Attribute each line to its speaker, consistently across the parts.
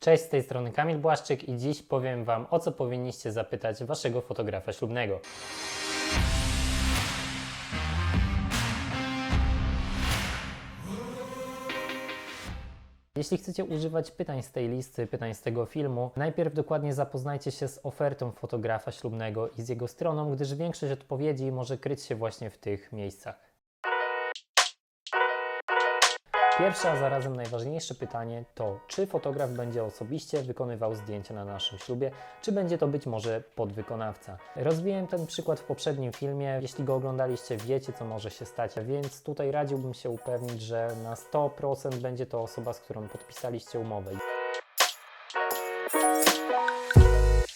Speaker 1: Cześć, z tej strony Kamil Błaszczyk i dziś powiem Wam, o co powinniście zapytać Waszego fotografa ślubnego. Jeśli chcecie używać pytań z tej listy, pytań z tego filmu, najpierw dokładnie zapoznajcie się z ofertą fotografa ślubnego i z jego stroną, gdyż większość odpowiedzi może kryć się właśnie w tych miejscach. Pierwsze, a zarazem najważniejsze pytanie to, czy fotograf będzie osobiście wykonywał zdjęcia na naszym ślubie, czy będzie to być może podwykonawca. Rozwijałem ten przykład w poprzednim filmie. Jeśli go oglądaliście, wiecie, co może się stać, więc tutaj radziłbym się upewnić, że na 100% będzie to osoba, z którą podpisaliście umowę.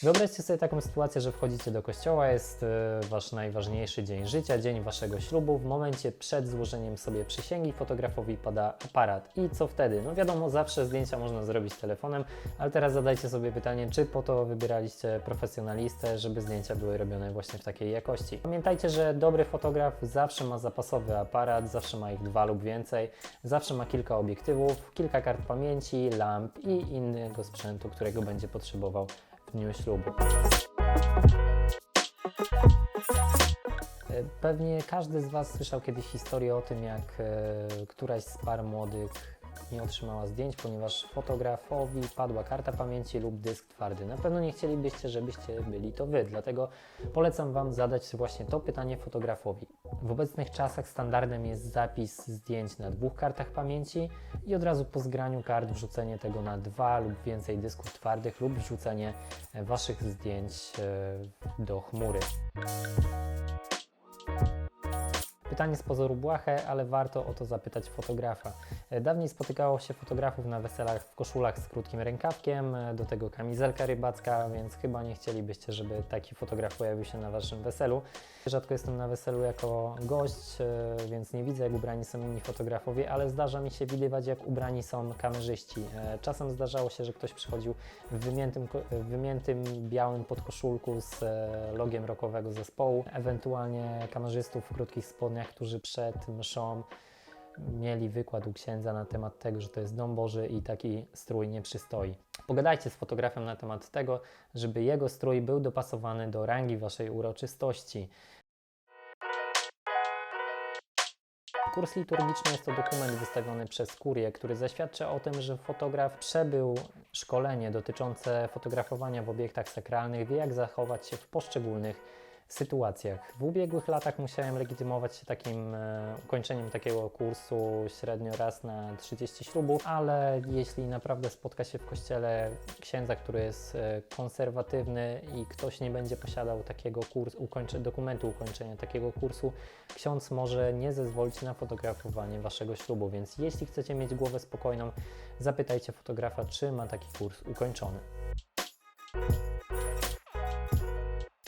Speaker 1: Wyobraźcie sobie taką sytuację, że wchodzicie do kościoła, jest e, wasz najważniejszy dzień życia, dzień waszego ślubu. W momencie przed złożeniem sobie przysięgi fotografowi pada aparat. I co wtedy? No wiadomo, zawsze zdjęcia można zrobić telefonem, ale teraz zadajcie sobie pytanie, czy po to wybieraliście profesjonalistę, żeby zdjęcia były robione właśnie w takiej jakości. Pamiętajcie, że dobry fotograf zawsze ma zapasowy aparat, zawsze ma ich dwa lub więcej, zawsze ma kilka obiektywów, kilka kart pamięci, lamp i innego sprzętu, którego będzie potrzebował dniu ślubu. E, Pewnie każdy z Was słyszał kiedyś historię o tym, jak e, któraś z par młodych nie otrzymała zdjęć, ponieważ fotografowi padła karta pamięci lub dysk twardy. Na pewno nie chcielibyście, żebyście byli to Wy, dlatego polecam Wam zadać właśnie to pytanie fotografowi. W obecnych czasach standardem jest zapis zdjęć na dwóch kartach pamięci i od razu po zgraniu kart wrzucenie tego na dwa lub więcej dysków twardych lub wrzucenie e, Waszych zdjęć e, do chmury. Pytanie z pozoru błahe, ale warto o to zapytać fotografa. E, Dawniej spotykało się fotografów na weselach w koszulach z krótkim rękawkiem, e, do tego kamizelka rybacka, więc chyba nie chcielibyście, żeby taki fotograf pojawił się na waszym weselu. Rzadko jestem na weselu jako gość, e, więc nie widzę, jak ubrani są inni fotografowie, ale zdarza mi się widywać, jak ubrani są kamerzyści. Czasem zdarzało się, że ktoś przychodził w wymiętym, w wymiętym białym podkoszulku z logiem rockowego zespołu, ewentualnie kamerzystów w krótkich spodniach, którzy przed mszą mieli wykład u księdza na temat tego, że to jest dom Boży i taki strój nie przystoi. Pogadajcie z fotografem na temat tego, żeby jego strój był dopasowany do rangi waszej uroczystości. Kurs liturgiczny jest to dokument wystawiony przez kurię, który zaświadcza o tym, że fotograf przebył szkolenie dotyczące fotografowania w obiektach sakralnych, wie jak zachować się w poszczególnych sytuacjach. W ubiegłych latach musiałem legitymować się takim e, ukończeniem takiego kursu średnio raz na 30 ślubów, ale jeśli naprawdę spotka się w kościele księdza, który jest e, konserwatywny i ktoś nie będzie posiadał takiego kursu, ukończe, dokumentu ukończenia takiego kursu, ksiądz może nie zezwolić na fotografowanie waszego ślubu, więc jeśli chcecie mieć głowę spokojną, zapytajcie fotografa, czy ma taki kurs ukończony.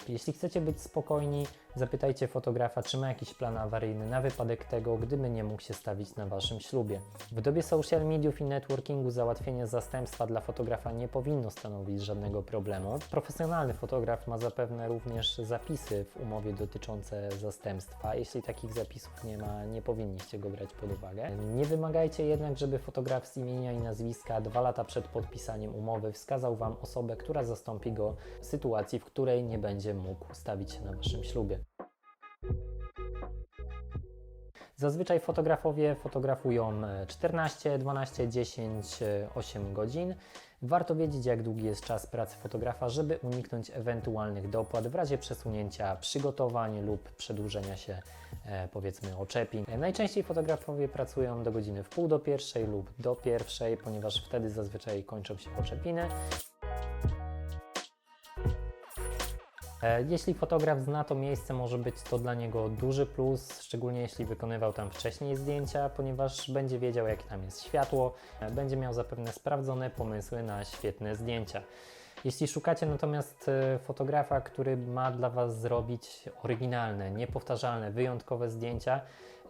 Speaker 1: Jeśli chcecie być spokojni, zapytajcie fotografa, czy ma jakiś plan awaryjny na wypadek tego, gdyby nie mógł się stawić na waszym ślubie. W dobie social mediów i networkingu załatwienie zastępstwa dla fotografa nie powinno stanowić żadnego problemu. Profesjonalny fotograf ma zapewne również zapisy w umowie dotyczące zastępstwa. Jeśli takich zapisów nie ma, nie powinniście go brać pod uwagę. Nie wymagajcie jednak, żeby fotograf z imienia i nazwiska dwa lata przed podpisaniem umowy wskazał wam osobę, która zastąpi go w sytuacji, w której nie będzie mógł stawić się na waszym ślubie. Zazwyczaj fotografowie fotografują e, 14, 12, 10, e, 8 godzin. Warto wiedzieć, jak długi jest czas pracy fotografa, żeby uniknąć ewentualnych dopłat w razie przesunięcia przygotowań lub przedłużenia się, e, powiedzmy, oczepień. E, Najczęściej fotografowie pracują do godziny w pół do pierwszej lub do pierwszej, ponieważ wtedy zazwyczaj kończą się oczepiny. Jeśli fotograf zna to miejsce, może być to dla niego duży plus, szczególnie jeśli wykonywał tam wcześniej zdjęcia, ponieważ będzie wiedział, jakie tam jest światło, e, będzie miał zapewne sprawdzone pomysły na świetne zdjęcia. Jeśli szukacie natomiast e, fotografa, który ma dla Was zrobić oryginalne, niepowtarzalne, wyjątkowe zdjęcia,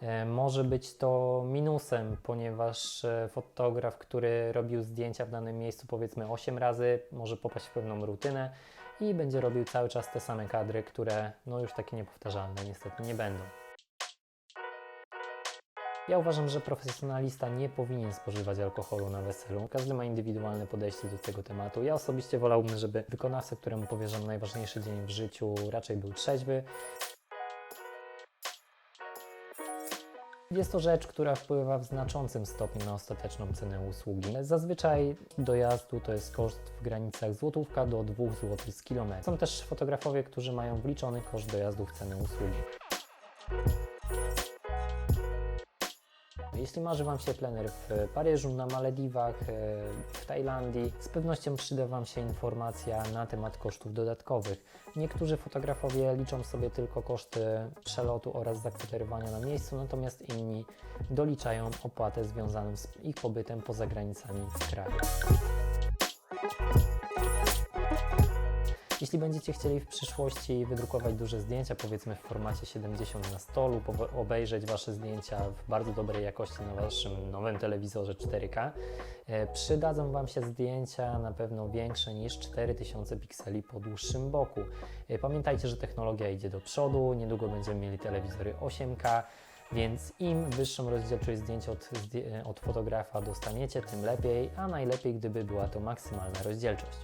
Speaker 1: e, może być to minusem, ponieważ e, fotograf, który robił zdjęcia w danym miejscu powiedzmy 8 razy, może popaść w pewną rutynę i będzie robił cały czas te same kadry, które no już takie niepowtarzalne niestety nie będą. Ja uważam, że profesjonalista nie powinien spożywać alkoholu na weselu. Każdy ma indywidualne podejście do tego tematu. Ja osobiście wolałbym, żeby wykonawca, któremu powierzam najważniejszy dzień w życiu, raczej był trzeźwy. Jest to rzecz, która wpływa w znaczącym stopniu na ostateczną cenę usługi. Zazwyczaj dojazdu to jest koszt w granicach złotówka do 2 zł z kilometra. Są też fotografowie, którzy mają wliczony koszt dojazdu w cenę usługi. Jeśli marzy Wam się plener w Paryżu, na Malediwach, e, w Tajlandii, z pewnością przyda Wam się informacja na temat kosztów dodatkowych. Niektórzy fotografowie liczą sobie tylko koszty przelotu oraz zakwaterowania na miejscu, natomiast inni doliczają opłatę związaną z ich pobytem poza granicami kraju. Jeśli będziecie chcieli w przyszłości wydrukować duże zdjęcia, powiedzmy w formacie 70 na stolu, obejrzeć Wasze zdjęcia w bardzo dobrej jakości na Waszym nowym telewizorze 4K, e, przydadzą Wam się zdjęcia na pewno większe niż 4000 pikseli po dłuższym boku. E, Pamiętajcie, że technologia idzie do przodu, niedługo będziemy mieli telewizory 8K, więc im wyższą rozdzielczość zdjęć od, zdję- od fotografa dostaniecie, tym lepiej, a najlepiej gdyby była to maksymalna rozdzielczość.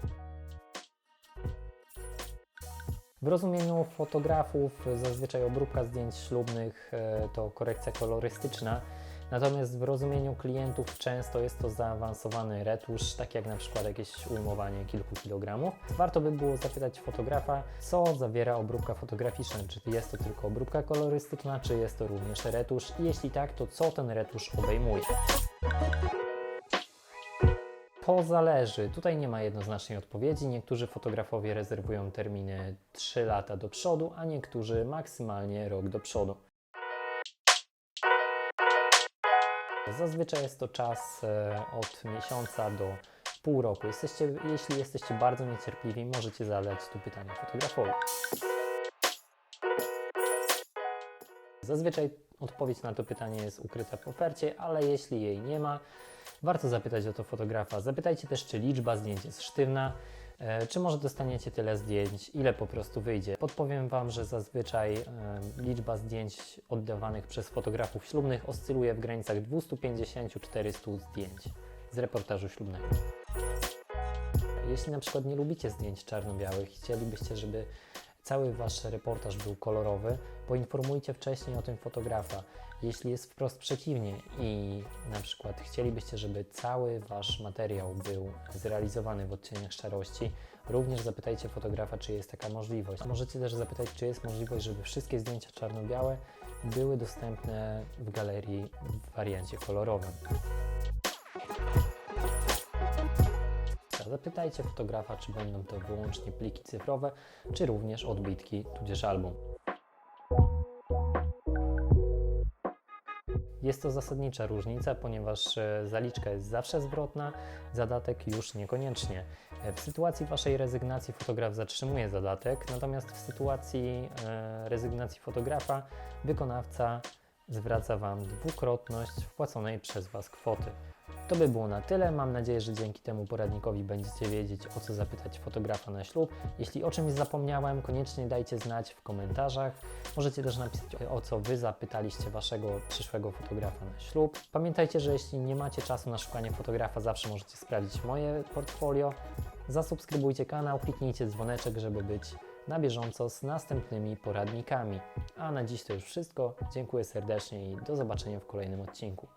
Speaker 1: W rozumieniu fotografów zazwyczaj obróbka zdjęć ślubnych e, to korekcja kolorystyczna, natomiast w rozumieniu klientów często jest to zaawansowany retusz, tak jak na przykład jakieś ujmowanie kilku kilogramów. Warto by było zapytać fotografa, co zawiera obróbka fotograficzna, czy jest to tylko obróbka kolorystyczna, czy jest to również retusz i jeśli tak, to co ten retusz obejmuje. To zależy. Tutaj nie ma jednoznacznej odpowiedzi. Niektórzy fotografowie rezerwują terminy 3 lata do przodu, a niektórzy maksymalnie rok do przodu. Zazwyczaj jest to czas e, od miesiąca do pół roku. Jesteście, jeśli jesteście bardzo niecierpliwi, możecie zadać tu pytania fotografowi. Zazwyczaj odpowiedź na to pytanie jest ukryta w ofercie, ale jeśli jej nie ma, warto zapytać o to fotografa. Zapytajcie też, czy liczba zdjęć jest sztywna, e, czy może dostaniecie tyle zdjęć, ile po prostu wyjdzie. Podpowiem Wam, że zazwyczaj e, liczba zdjęć oddawanych przez fotografów ślubnych oscyluje w granicach 250-400 zdjęć z reportażu ślubnego. Jeśli na przykład nie lubicie zdjęć czarno-białych i chcielibyście, żeby cały Wasz reportaż był kolorowy, poinformujcie wcześniej o tym fotografa. Jeśli jest wprost przeciwnie i na przykład chcielibyście, żeby cały Wasz materiał był zrealizowany w odcieniach szarości, również zapytajcie fotografa, czy jest taka możliwość. Możecie też zapytać, czy jest możliwość, żeby wszystkie zdjęcia czarno-białe były dostępne w galerii w wariancie kolorowym. Zapytajcie fotografa, czy będą to wyłącznie pliki cyfrowe, czy również odbitki, tudzież album. Jest to zasadnicza różnica, ponieważ e, zaliczka jest zawsze zwrotna, zadatek już niekoniecznie. E, W sytuacji Waszej rezygnacji fotograf zatrzymuje zadatek, natomiast w sytuacji e, rezygnacji fotografa wykonawca zwraca Wam dwukrotność wpłaconej przez Was kwoty. To by było na tyle. Mam nadzieję, że dzięki temu poradnikowi będziecie wiedzieć, o co zapytać fotografa na ślub. Jeśli o czymś zapomniałem, koniecznie dajcie znać w komentarzach. Możecie też napisać, o co Wy zapytaliście Waszego przyszłego fotografa na ślub. Pamiętajcie, że jeśli nie macie czasu na szukanie fotografa, zawsze możecie sprawdzić moje portfolio. Zasubskrybujcie kanał, kliknijcie dzwoneczek, żeby być na bieżąco z następnymi poradnikami. A na dziś to już wszystko. Dziękuję serdecznie i do zobaczenia w kolejnym odcinku.